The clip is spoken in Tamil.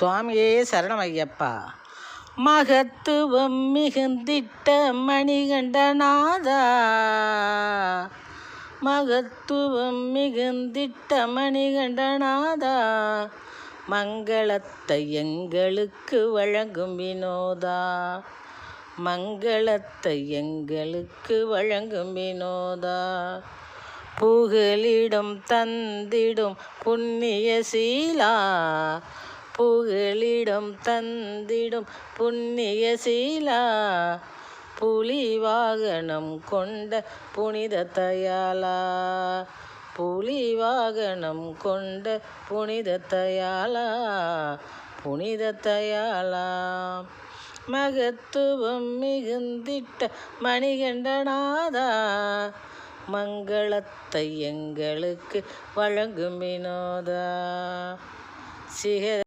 சுவாமியே சரணமையப்பா. மகத்துவம் மிகுந்திட்ட மணிகண்டநாதா. மகத்துவம் மிகுந்திட்ட மணிகண்டநாதா. மங்களத்தை எங்களுக்கு வழங்கும் வினோதா. மங்களத்தை எங்களுக்கு வழங்கும் வினோதா. புகலிடம் தந்திடும் புண்ணிய சீலா. புகழிடம் தந்திடும் புண்ணிய சீலா புலி வாகனம் கொண்ட புனித தயாலா புலி வாகனம் கொண்ட புனித தயாலா புனித தயாலா மகத்துவம் மிகுந்திட்ட மணிகண்டநாதா மங்களத்தை எங்களுக்கு வழங்கும் வினோதா. சிக